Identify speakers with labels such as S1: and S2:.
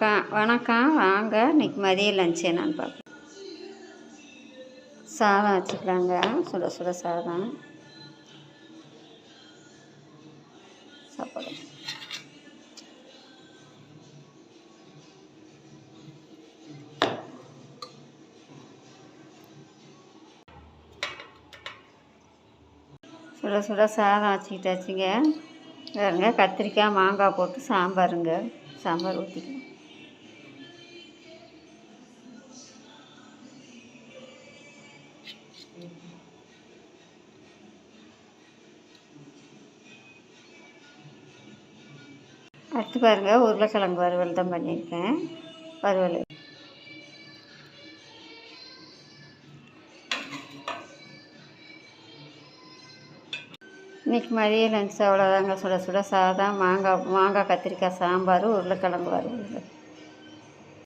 S1: வணக்கம். வணக்கம். வாங்க. இன்னைக்கு மதிய லஞ்ச் என்னன்னு பார்ப்போம். சாதம் வச்சுக்கலாங்க. சுட சுட சாதம். சாப்பாடு. சுட சுட சாதம் வச்சுக்கிட்டாச்சுங்க. வேறுங்க கத்திரிக்காய் மாங்காய் போட்டு சாம்பாருங்க. சாம்பார் ஊற்றிக்கலாம் அடுத்து பாருங்கள் உருளைக்கிழங்கு வறுவல் தான் பண்ணியிருக்கேன். வறுவல். இன்றைக்கி மதிய லஞ்ச் அவ்வளோதாங்க சுட சுட சாதம் மாங்காய் மாங்காய் கத்திரிக்காய் சாம்பார் உருளைக்கிழங்கு வறுவல்.